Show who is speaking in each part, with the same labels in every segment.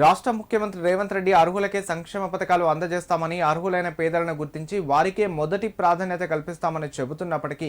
Speaker 1: రాష్ట్ర ముఖ్యమంత్రి రేవంత్ రెడ్డి అర్హులకే సంక్షేమ పథకాలు అందజేస్తామని అర్హులైన పేదలను గుర్తించి వారికే మొదటి ప్రాధాన్యత కల్పిస్తామని చెబుతున్నప్పటికీ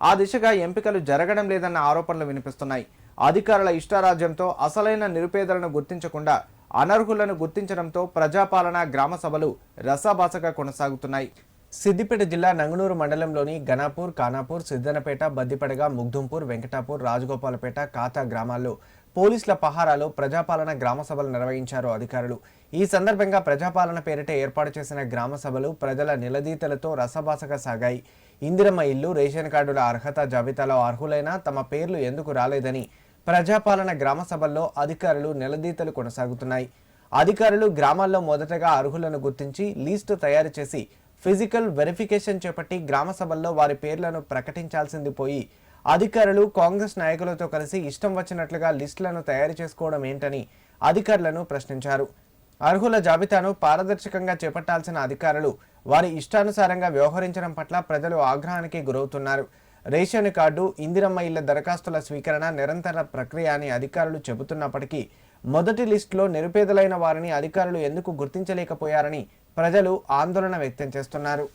Speaker 1: ఆ దిశగా ఎంపికలు జరగడం లేదన్న ఆరోపణలు వినిపిస్తున్నాయి. అధికారుల ఇష్టారాజ్యంతో అసలైన నిరుపేదలను గుర్తించకుండా అనర్హులను గుర్తించడంతో ప్రజాపాలన గ్రామ సభలు రసాభాసగా కొనసాగుతున్నాయి. సిద్దిపేట జిల్లా నంగనూరు మండలంలోని గనాపూర్ కానాపూర్ సిద్దనపేట బద్దిపడగ ముగ్ధుంపూర్ వెంకటాపూర్ రాజగోపాలపేట కాతా గ్రామాల్లో పోలీసుల పహారాలో ప్రజాపాలన గ్రామ సభలు నిర్వహించారు అధికారులు. ఈ సందర్భంగా ప్రజాపాలన పేరిట ఏర్పాటు చేసిన గ్రామ సభలు ప్రజల నిలదీతలతో రసభాసగా సాగాయి. ఇందిరమ్మ ఇల్లు రేషన్ కార్డుల అర్హత జాబితాలో అర్హులైనా తమ పేర్లు ఎందుకు రాలేదని ప్రజాపాలన గ్రామ సభల్లో అధికారులు నిలదీతలు కొనసాగుతున్నాయి. అధికారులు గ్రామాల్లో మొదటగా అర్హులను గుర్తించి లీస్టు తయారు చేసి ఫిజికల్ వెరిఫికేషన్ చేపట్టి గ్రామ సభల్లో వారి పేర్లను ప్రకటించాల్సింది పోయి అధికారులు కాంగ్రెస్ నాయకులతో కలిసి ఇష్టం వచ్చినట్లుగా లిస్టులను తయారు చేసుకోవడం ఏంటని అధికారులను ప్రశ్నించారు. అర్హుల జాబితాను పారదర్శకంగా చేపట్టాల్సిన అధికారులు వారి ఇష్టానుసారంగా వ్యవహరించడం పట్ల ప్రజలు ఆగ్రహానికి గురవుతున్నారు. రేషన్ కార్డు ఇందిరమ్మ ఇళ్ళ దరఖాస్తుల స్వీకరణ నిరంతర ప్రక్రియ అని అధికారులు చెబుతున్నప్పటికీ మొదటి లిస్టులో నిరుపేదలైన వారిని అధికారులు ఎందుకు గుర్తించలేకపోయారని ప్రజలు ఆందోళన వ్యక్తం చేస్తున్నారు.